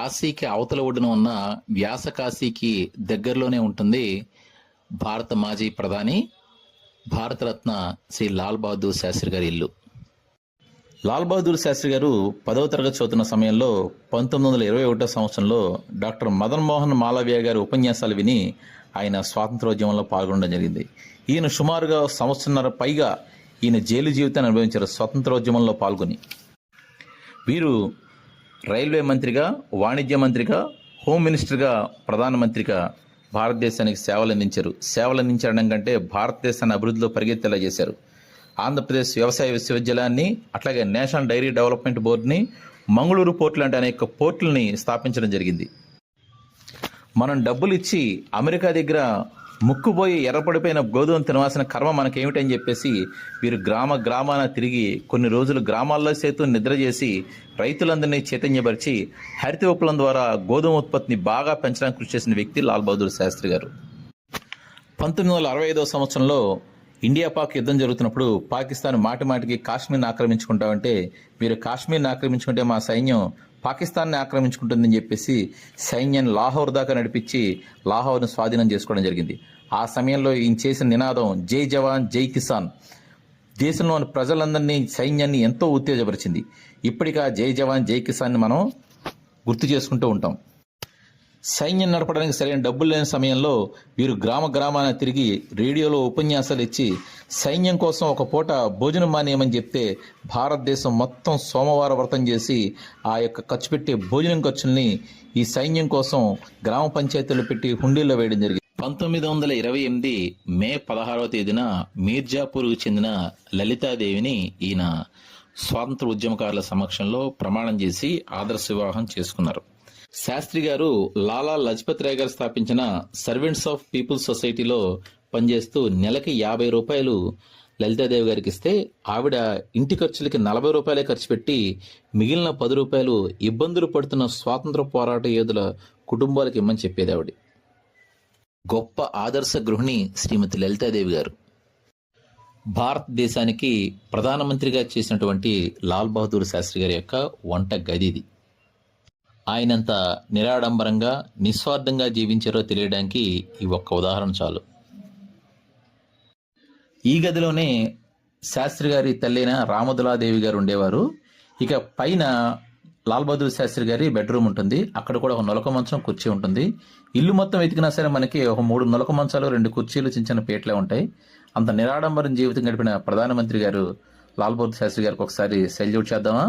కాశీకి అవతల ఒడ్డున ఉన్న వ్యాస కాశీకి దగ్గరలోనే ఉంటుంది భారత మాజీ ప్రధాని భారతరత్న శ్రీ లాల్ బహదూర్ శాస్త్రి గారి ఇల్లు. లాల్ బహదూర్ శాస్త్రి గారు పదవ తరగతి చదువుతున్న సమయంలో పంతొమ్మిది వందల ఇరవై ఒకటో సంవత్సరంలో డాక్టర్ మదన్ మోహన్ మాలవ్య గారి ఉపన్యాసాలు విని ఆయన స్వాతంత్రోద్యమంలో పాల్గొనడం జరిగింది. ఈయన సుమారుగా సంవత్సరంన్నర పైగా ఈయన జైలు జీవితాన్ని అనుభవించారు స్వాతంత్రోద్యమంలో పాల్గొని. వీరు రైల్వే మంత్రిగా వాణిజ్య మంత్రిగా హోమ్ మినిస్టర్గా ప్రధానమంత్రిగా భారతదేశానికి సేవలు అందించారు సేవలు అందించడం కంటే భారతదేశాన్ని అభివృద్ధిలో పరిగెత్తేలా చేశారు. ఆంధ్రప్రదేశ్ వ్యవసాయ విశ్వవిద్యాలయాన్ని అట్లాగే నేషనల్ డైరీ డెవలప్మెంట్ బోర్డుని మంగళూరు పోర్టు లాంటి అనేక పోర్టుల్ని స్థాపించడం జరిగింది. మనం డబ్బులు ఇచ్చి అమెరికా దగ్గర ముక్కుపోయి ఎర్రపడిపోయిన గోధుమ తినవలసిన కర్మ మనకేమిటని చెప్పేసి వీరు గ్రామ గ్రామాన తిరిగి కొన్ని రోజులు గ్రామాల్లో సేతు నిద్ర చేసి రైతులందరినీ చైతన్యపరిచి హరిత విప్లవం ద్వారా గోధుమ ఉత్పత్తిని బాగా పెంచడానికి కృషి చేసిన వ్యక్తి లాల్ బహదూర్ శాస్త్రి గారు. పంతొమ్మిది వందల అరవై ఐదో సంవత్సరంలో ఇండియా పాక్ యుద్ధం జరుగుతున్నప్పుడు పాకిస్తాన్ మాటి మాటికి కాశ్మీర్ని ఆక్రమించుకుంటామంటే మీరు కాశ్మీర్ని ఆక్రమించుకుంటే మా సైన్యం పాకిస్తాన్ని ఆక్రమించుకుంటుందని చెప్పేసి సైన్యాన్ని లాహోర్ దాకా నడిపించి లాహోర్ను స్వాధీనం చేసుకోవడం జరిగింది. ఆ సమయంలో ఈయన చేసిన నినాదం జై జవాన్ జై కిసాన్. దేశంలోని ప్రజలందరినీ సైన్యాన్ని ఎంతో ఉత్తేజపరిచింది. ఇప్పటికా జై జవాన్ జై కిసాన్ని మనం గుర్తు చేసుకుంటూ ఉంటాం. సైన్యం నడపడానికి సరైన డబ్బులు లేని సమయంలో వీరు గ్రామ గ్రామాన తిరిగి రేడియోలో ఉపన్యాసాలు ఇచ్చి సైన్యం కోసం ఒక పూట భోజనం మానేయమని చెప్తే భారతదేశం మొత్తం సోమవారం వ్రతం చేసి ఆ యొక్క ఖర్చు పెట్టే భోజనం ఖర్చుల్ని ఈ సైన్యం కోసం గ్రామ పంచాయతీలు పెట్టి హుండీల్లో వేయడం జరిగింది. పంతొమ్మిది వందల ఇరవై ఎనిమిది మే పదహారవ తేదీన మీర్జాపూర్కు చెందిన లలితాదేవిని ఈయన స్వాతంత్ర ఉద్యమకారుల సమక్షంలో ప్రమాణం చేసి ఆదర్శ వివాహం చేసుకున్నారు. శాస్త్రి గారు లాలా లజపత్ రాయ్ గారు స్థాపించిన సర్వెంట్స్ ఆఫ్ పీపుల్స్ సొసైటీలో పనిచేస్తూ నెలకి యాభై రూపాయలు లలితాదేవి గారికి ఇస్తే ఆవిడ ఇంటి ఖర్చులకి నలభై రూపాయలే ఖర్చు పెట్టి మిగిలిన పది రూపాయలు ఇబ్బందులు పడుతున్న స్వాతంత్ర పోరాట యోధుల కుటుంబాలకు ఇమ్మని చెప్పేది ఆవిడ. గొప్ప ఆదర్శ గృహిణి శ్రీమతి లలితాదేవి గారు. భారతదేశానికి ప్రధానమంత్రిగా చేసినటువంటి లాల్ బహదూర్ శాస్త్రి గారి యొక్క వంట గది ఇది. ఆయనంత నిరాడంబరంగా నిస్వార్థంగా జీవించారో తెలియడానికి ఈ ఒక్క ఉదాహరణ చాలు. ఈ గదిలోనే శాస్త్రి గారి తల్లైన రామదులాదేవి గారు ఉండేవారు. ఇక పైన లాల్ బహదూర్ శాస్త్రి గారి బెడ్రూమ్ ఉంటుంది. అక్కడ కూడా ఒక నొలక మంచం కుర్చీ ఉంటుంది. ఇల్లు మొత్తం వెతికినా సరే మనకి ఒక మూడు నొలక మంచాలు రెండు కుర్చీలు చిన్న చిన్న పేట్లే ఉంటాయి. అంత నిరాడంబరం జీవితం గడిపిన ప్రధానమంత్రి గారు లాల్ బహదూర్ శాస్త్రి గారికి ఒకసారి సెల్యూట్ చేద్దామా?